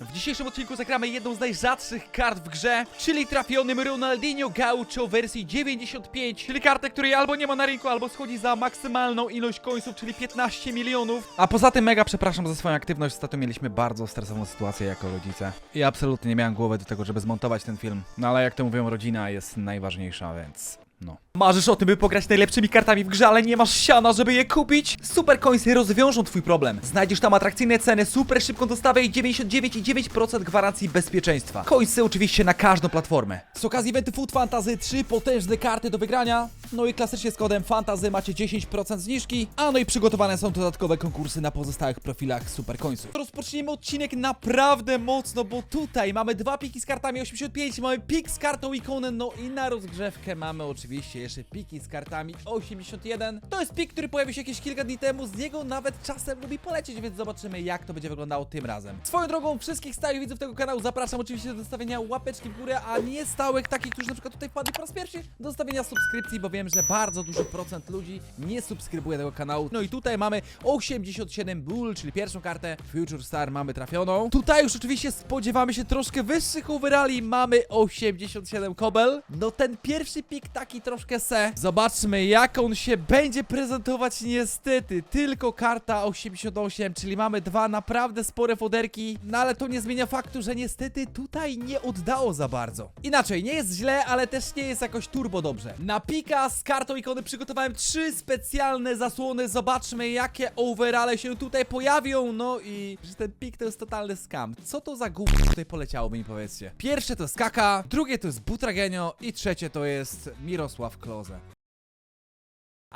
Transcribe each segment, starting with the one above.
W dzisiejszym odcinku zagramy jedną z najrzadszych kart w grze, czyli trafionym Ronaldinho Gaucho wersji 95, czyli kartę, której albo nie ma na rynku, albo schodzi za maksymalną ilość końców, czyli 15 milionów. A poza tym mega przepraszam za swoją aktywność, ostatnio mieliśmy bardzo stresową sytuację jako rodzice. I absolutnie nie miałem głowy do tego, żeby zmontować ten film. No ale jak to mówią, rodzina jest najważniejsza, więc... No. Marzysz o tym, by pograć najlepszymi kartami w grze, ale nie masz siana, żeby je kupić? Super Coinsy rozwiążą twój problem. Znajdziesz tam atrakcyjne ceny, super szybką dostawę i 99,9% gwarancji bezpieczeństwa. Coinsy oczywiście na każdą platformę. Z okazji eventu Food Fantasy 3 potężne karty do wygrania. No i klasycznie z kodem Fantasy macie 10% zniżki. A no i przygotowane są dodatkowe konkursy na pozostałych profilach Super Coinsów. Rozpocznijmy odcinek naprawdę mocno, bo tutaj mamy dwa piki z kartami 85, mamy pik z kartą ikonem, no i na rozgrzewkę mamy oczywiście jeszcze piki z kartami 81. To jest pik, który pojawił się jakieś kilka dni temu, z niego nawet czasem lubi polecieć, więc zobaczymy jak to będzie wyglądało tym razem. Swoją drogą wszystkich stałych widzów tego kanału zapraszam oczywiście do zostawienia łapeczki w górę, a nie stałych, takich, którzy na przykład tutaj wpadli po raz pierwszy, do zostawienia subskrypcji, bo wiem, że bardzo duży procent ludzi nie subskrybuje tego kanału. No i tutaj mamy 87 Bull, czyli pierwszą kartę Future Star mamy trafioną. Tutaj już oczywiście spodziewamy się troszkę wyższych overalli, mamy 87 Kobel. No ten pierwszy pik taki troszkę se. Zobaczmy jak on się będzie prezentować niestety. Tylko karta 88, czyli mamy dwa naprawdę spore foderki, no ale to nie zmienia faktu, że niestety tutaj nie oddało za bardzo. Inaczej, nie jest źle, ale też nie jest jakoś turbo dobrze. Na pika z kartą ikony przygotowałem trzy specjalne zasłony. Zobaczmy jakie overale się tutaj pojawią. No i że ten pik to jest totalny scam. Co to za głup tutaj poleciało, mi powiedzcie. Pierwsze to jest Kaka, drugie to jest Butragenio i trzecie to jest Mirosław Kloze.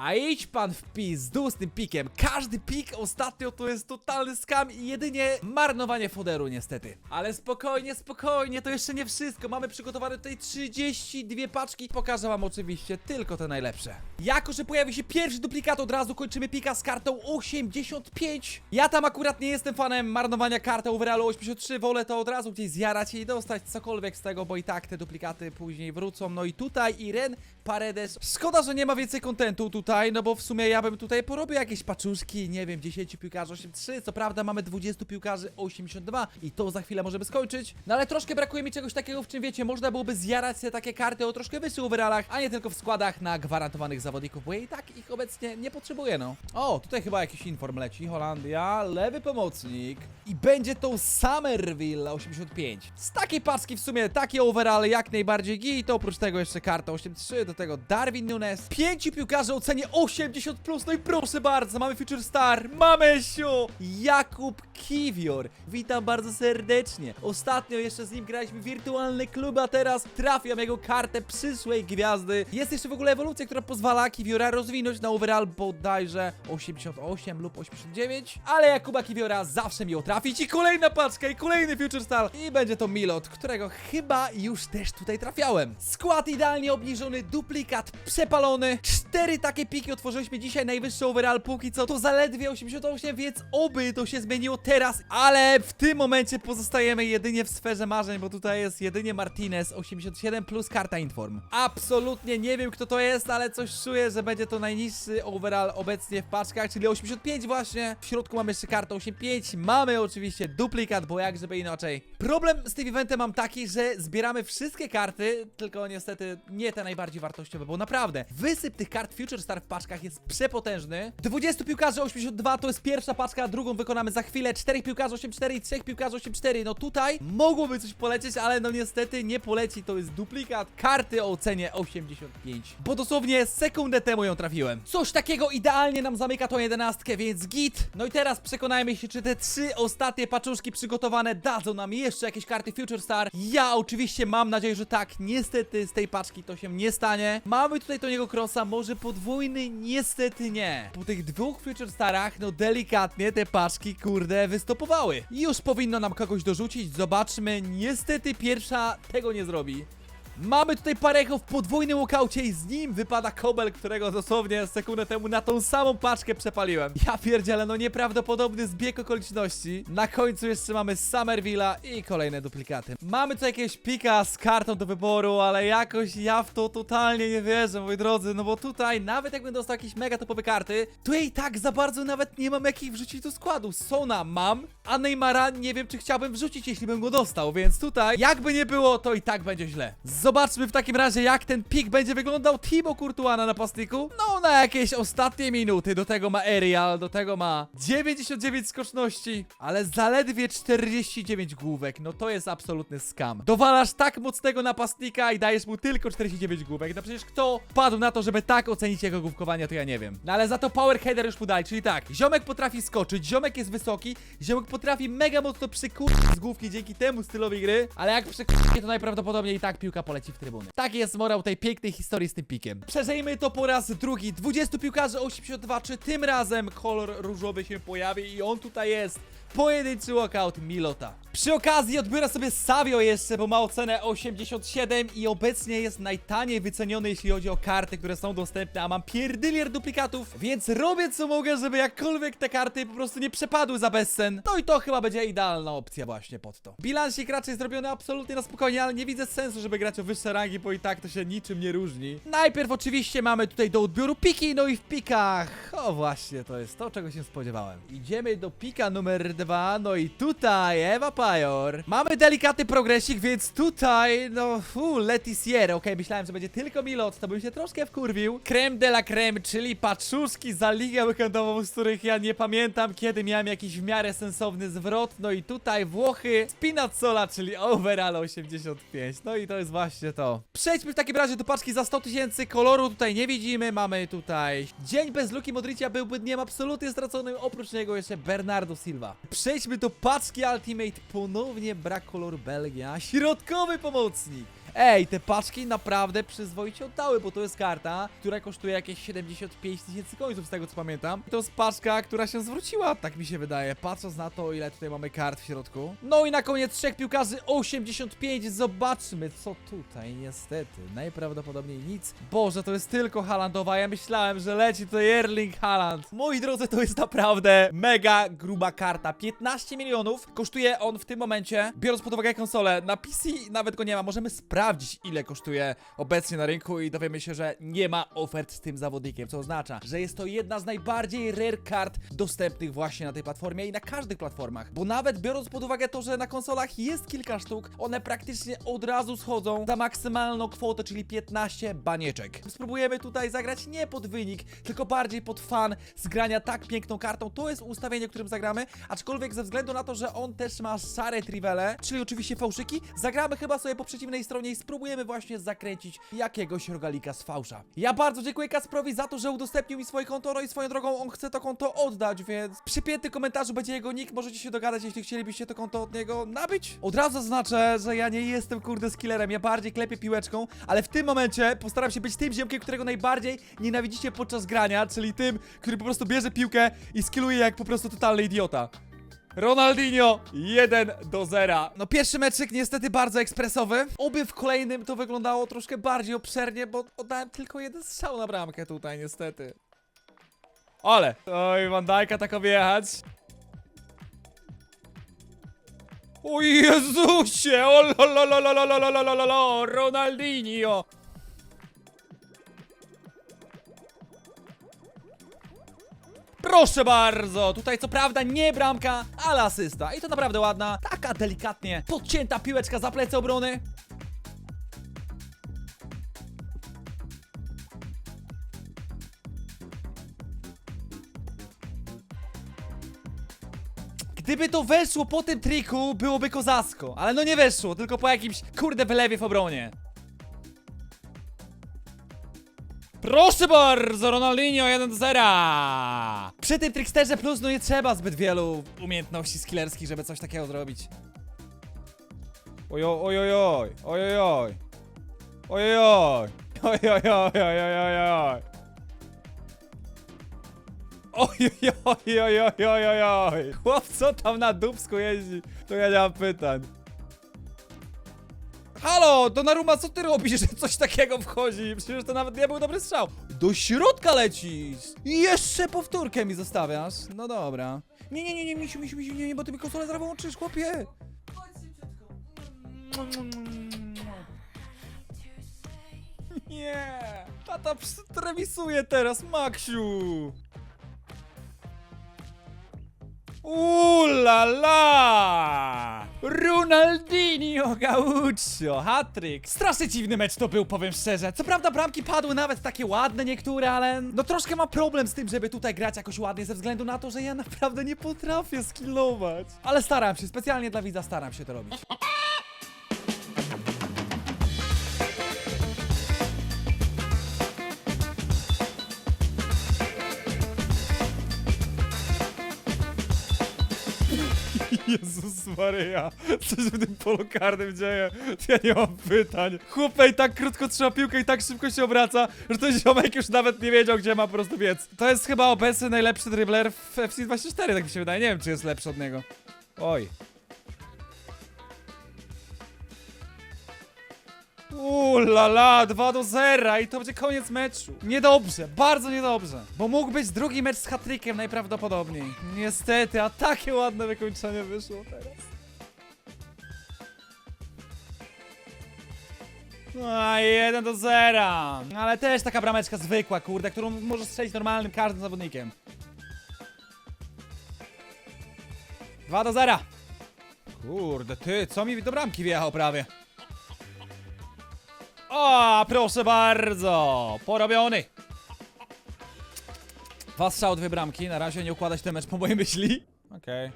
A idź pan w pizdu z tym pikiem. Każdy pik ostatnio to jest totalny skam i jedynie marnowanie foderu niestety. Ale spokojnie, spokojnie, to jeszcze nie wszystko. Mamy przygotowane tutaj 32 paczki. Pokażę wam oczywiście tylko te najlepsze. Jako, że pojawi się pierwszy duplikat, od razu kończymy pika z kartą 85. Ja tam akurat nie jestem fanem marnowania karty overallu 83. Wolę to od razu gdzieś zjarać i dostać cokolwiek z tego, bo i tak te duplikaty później wrócą. No i tutaj Iren Paredes. Szkoda, że nie ma więcej kontentu tutaj, no bo w sumie ja bym tutaj porobił jakieś paczuszki, nie wiem, 10 piłkarzy 8-3, co prawda mamy 20 piłkarzy 82 i to za chwilę możemy skończyć, no ale troszkę brakuje mi czegoś takiego, w czym wiecie, można byłoby zjarać sobie takie karty o troszkę wyższych overallach, a nie tylko w składach na gwarantowanych zawodników, bo ja i tak ich obecnie nie potrzebuję, no. O, tutaj chyba jakiś inform leci, Holandia, lewy pomocnik i będzie to Summerville 85. Z takiej paczki w sumie takie overall jak najbardziej git, oprócz tego jeszcze karta 8-3, do tego Darwin Nunes, pięciu piłkarzy o cenie 80+, plus, no i proszę bardzo, mamy Future Star, mamy siu, Jakub Kiwior, witam bardzo serdecznie. Ostatnio jeszcze z nim graliśmy wirtualny klub, a teraz trafiam jego kartę przyszłej gwiazdy. Jest jeszcze w ogóle ewolucja, która pozwala Kiwiora rozwinąć na overall bodajże 88 lub 89, ale Jakuba Kiwiora zawsze miło trafić i kolejna paczka i kolejny Future Star i będzie to Milot, którego chyba już też tutaj trafiałem. Skład idealnie obniżony, duplikat przepalony, cztery takie piki otworzyliśmy dzisiaj, najwyższy overall póki co to zaledwie 88, więc oby to się zmieniło teraz, ale w tym momencie pozostajemy jedynie w sferze marzeń, bo tutaj jest jedynie Martinez 87 plus karta Inform. Absolutnie nie wiem kto to jest, ale coś czuję, że będzie to najniższy overall obecnie w paczkach, czyli 85 właśnie. W środku mamy jeszcze kartę 85, mamy oczywiście duplikat, bo jak żeby inaczej. Problem z tym eventem mam taki, że zbieramy wszystkie karty, tylko niestety nie te najbardziej wartościowe, bo naprawdę wysyp tych kart Future Star w paczkach jest przepotężny. 20 piłkarzy 82 to jest pierwsza paczka, drugą wykonamy za chwilę. 4 piłkarzy 84 i 3 piłkarzy 84. No tutaj mogłoby coś polecieć, ale no niestety nie poleci. To jest duplikat karty o cenie 85. Bo dosłownie sekundę temu ją trafiłem. Coś takiego idealnie nam zamyka tą jedenastkę, więc git. No i teraz przekonajmy się, czy te trzy ostatnie paczuszki przygotowane dadzą nam jeszcze jakieś karty Future Star. Ja oczywiście mam nadzieję, że tak. Niestety z tej paczki to się nie stanie. Mamy tutaj Toniego Crossa, może Niestety nie. Po tych dwóch Future Starach, no delikatnie te paczki, kurde, wystopowały. Już powinno nam kogoś dorzucić, zobaczmy. Niestety pierwsza tego nie zrobi. Mamy tutaj Parejo w podwójnym łokaucie i z nim wypada Kobel, którego dosłownie sekundę temu na tą samą paczkę przepaliłem. Ja pierdzielę, no nieprawdopodobny zbieg okoliczności. Na końcu jeszcze mamy Summervilla i kolejne duplikaty. Mamy tu jakiegoś pika z kartą do wyboru, ale jakoś ja w to totalnie nie wierzę, moi drodzy, no bo tutaj nawet jakbym dostał jakieś mega topowe karty, to i tak za bardzo nawet nie mam jakich wrzucić do składu. Sona mam, a Neymara nie wiem, czy chciałbym wrzucić, jeśli bym go dostał, więc tutaj jakby nie było, to i tak będzie źle. Zobaczmy w takim razie, jak ten pik będzie wyglądał Thibaut Courtois na napastniku. No, na jakieś ostatnie minuty. Do tego ma Arial, do tego ma 99 skoczności, ale zaledwie 49 główek. No to jest absolutny skam. Dowalasz tak mocnego napastnika i dajesz mu tylko 49 główek. No przecież kto padł na to, żeby tak ocenić jego główkowanie, to ja nie wiem. No ale za to power header już mu czyli tak, ziomek potrafi skoczyć, ziomek jest wysoki, ziomek potrafi mega mocno przykurzyć z główki dzięki temu stylowi gry, ale jak przykurzycie, to najprawdopodobniej i tak piłka poleci w trybuny. Tak jest morał tej pięknej historii z tym pikiem. Przeżyjmy to po raz drugi. 20 piłkarzy 82, czy tym razem kolor różowy się pojawi i on tutaj jest. Pojedynczy walkout Milota. Przy okazji odbiorę sobie Savio jeszcze, bo ma ocenę 87 i obecnie jest najtaniej wyceniony, jeśli chodzi o karty, które są dostępne, a mam pierdylier duplikatów, więc robię co mogę, żeby jakkolwiek te karty po prostu nie przepadły za bezcen. No i to chyba będzie idealna opcja właśnie pod to. Bilansik raczej zrobiony absolutnie na spokojnie, ale nie widzę sensu, żeby grać o wyższe rangi, bo i tak to się niczym nie różni. Najpierw oczywiście mamy tutaj do odbioru piki, no i w pikach, o właśnie, to jest to, czego się spodziewałem. Idziemy do pika numer no i tutaj Ewa Pajor. Mamy delikatny progresik, więc tutaj, no, fu, Letizier, okej, myślałem, że będzie tylko Milot, to bym się troszkę wkurwił. Creme de la creme, czyli paczuszki za ligę weekendową, z których ja nie pamiętam, kiedy miałem jakiś w miarę sensowny zwrot, no i tutaj Włochy, Spinazzola, czyli overall 85, no i to jest właśnie to. Przejdźmy w takim razie do paczki za 100 tysięcy, koloru tutaj nie widzimy, mamy tutaj dzień bez Luki Modricia byłby dniem absolutnie straconym, oprócz niego jeszcze Bernardo Silva. Przejdźmy do paczki Ultimate, ponownie brak koloru Belgia, środkowy pomocnik. Ej, te paczki naprawdę przyzwoicie oddały, bo to jest karta, która kosztuje jakieś 75 tysięcy końców, z tego co pamiętam. To jest paczka, która się zwróciła, tak mi się wydaje, patrząc na to, ile tutaj mamy kart w środku. No i na koniec trzech piłkarzy 85, zobaczmy, co tutaj, niestety, najprawdopodobniej nic. Boże, to jest tylko Haalandowa, ja myślałem, że leci tutaj Erling Haaland. Moi drodzy, to jest naprawdę mega gruba karta, 15 milionów, kosztuje on w tym momencie, biorąc pod uwagę konsolę, na PC nawet go nie ma, możemy sprawdzić, ile kosztuje obecnie na rynku i dowiemy się, że nie ma ofert z tym zawodnikiem, co oznacza, że jest to jedna z najbardziej rare kart dostępnych właśnie na tej platformie i na każdych platformach, bo nawet biorąc pod uwagę to, że na konsolach jest kilka sztuk, one praktycznie od razu schodzą za maksymalną kwotę, czyli 15 banieczek. Spróbujemy tutaj zagrać nie pod wynik, tylko bardziej pod fan z grania tak piękną kartą, to jest ustawienie, którym zagramy, aczkolwiek ze względu na to, że on też ma szare trivele, czyli oczywiście fałszyki, zagramy chyba sobie po przeciwnej stronie i spróbujemy właśnie zakręcić jakiegoś rogalika z fałsza. Ja bardzo dziękuję Kasprowi za to, że udostępnił mi swoje konto, no i swoją drogą on chce to konto oddać, więc przy piętym komentarzu będzie jego nick, możecie się dogadać, jeśli chcielibyście to konto od niego nabyć. Od razu zaznaczę, że ja nie jestem kurde skillerem, ja bardziej klepię piłeczką, ale w tym momencie postaram się być tym ziomkiem, którego najbardziej nienawidzicie podczas grania, czyli tym, który po prostu bierze piłkę i skilluje jak po prostu totalny idiota. Ronaldinho 1 do 0. No pierwszy meczyk niestety bardzo ekspresowy. Oby w kolejnym to wyglądało troszkę bardziej obszernie, bo oddałem tylko jeden strzał na bramkę tutaj niestety. Ale! Oj, Van Dijk'a tak objechać. O Jezusie! O lo, lo, lo, lo, lo, lo, lo, lo, Ronaldinho! Proszę bardzo, tutaj co prawda nie bramka, ale asysta. I to naprawdę ładna, taka delikatnie podcięta piłeczka za plecy obrony. Gdyby to weszło po tym triku, byłoby kozasko. Ale no nie weszło, tylko po jakimś kurde wylewie w obronie. Proszę bardzo, Ronaldinho 1 do 0. Przy tym tricksterze plus no nie trzeba zbyt wielu umiejętności skillerskich, żeby coś takiego zrobić. Ojo, ojojoj, ojojoj. Ojojoj. Ojojoj, Ojojoj. Chłop, co tam na dubsku jeździ? To ja nie mam pytań. Halo, Donnarumma, co ty robisz, że coś takiego wchodzi? Przecież to nawet nie był dobry strzał. Do środka lecisz! I jeszcze powtórkę mi zostawiasz. No dobra. Nie, nie, nie, nie, misiu, misiu, misiu, nie, nie, bo ty mi konsolę zaraz wyłączysz, chłopie. Nie! Tata tremisuje teraz, Maksiu! Ula la! Ronaldinho Gaucho, hat-trick. Strasznie dziwny mecz to był, powiem szczerze. Co prawda bramki padły nawet takie ładne niektóre, ale no troszkę mam problem z tym, żeby tutaj grać jakoś ładnie ze względu na to, że ja naprawdę nie potrafię skillować. Ale staram się, specjalnie dla widza staram się to robić. Jezus Maryja, co się w tym polu karnym dzieje? Ja nie mam pytań. Chłopej, tak krótko trzyma piłkę i tak szybko się obraca, że ten ziomek już nawet nie wiedział, gdzie ma po prostu biec. To jest chyba obecny najlepszy dribbler w FC24, tak mi się wydaje. Nie wiem, czy jest lepszy od niego. Oj. Uuu la la, 2 do 0 i to będzie koniec meczu. Niedobrze, bardzo niedobrze. Bo mógł być drugi mecz z hatrykiem najprawdopodobniej. Niestety, a takie ładne wykończenie wyszło teraz. A 1 do 0. Ale też taka brameczka zwykła, kurde, którą może strzelić normalnym każdym zawodnikiem. 2 do 0. Kurde, ty, co mi do bramki wjechał prawie? O, proszę bardzo! Porobiony! Dwa strzały, dwie bramki. Na razie nie układać ten mecz po mojej myśli. Okej.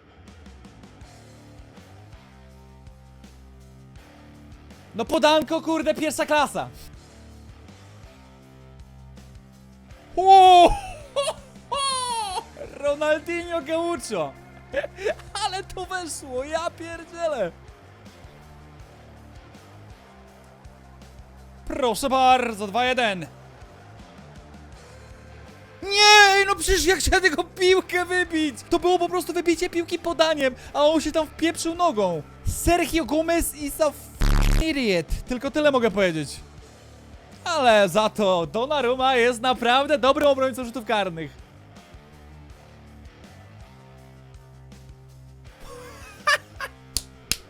No podanko, kurde, pierwsza klasa! O! Ronaldinho Gaucho! Ale to weszło, ja pierdzielę! Proszę bardzo, 2-1. Nie, no przecież jak chciałem tego piłkę wybić! To było po prostu wybicie piłki podaniem, a on się tam wpieprzył nogą. Sergio Gomez is a idiot. Tylko tyle mogę powiedzieć. Ale za to Donnarumma jest naprawdę dobrym obrońcą rzutów karnych.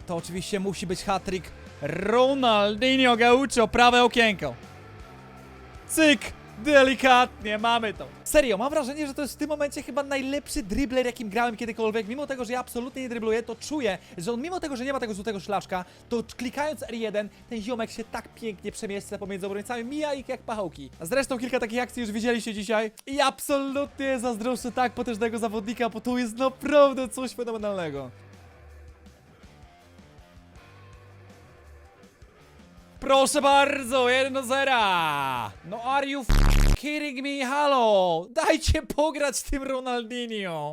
To oczywiście musi być hat-trick Ronaldinho Gaucho, prawe okienko. Cyk! Delikatnie, mamy to. Serio, mam wrażenie, że to jest w tym momencie chyba najlepszy dribbler, jakim grałem kiedykolwiek. Mimo tego, że ja absolutnie nie dribluję, to czuję, że on mimo tego, że nie ma tego złotego szlaszka, to klikając R1, ten ziomek się tak pięknie przemieszcza pomiędzy obrońcami, mija ich jak pachołki. A zresztą kilka takich akcji już widzieliście dzisiaj i absolutnie zazdroszczę tak potężnego zawodnika, bo to jest naprawdę coś fenomenalnego. Proszę bardzo, 1 do 0. No are you f- kidding me? Halo, dajcie pograć tym Ronaldinho.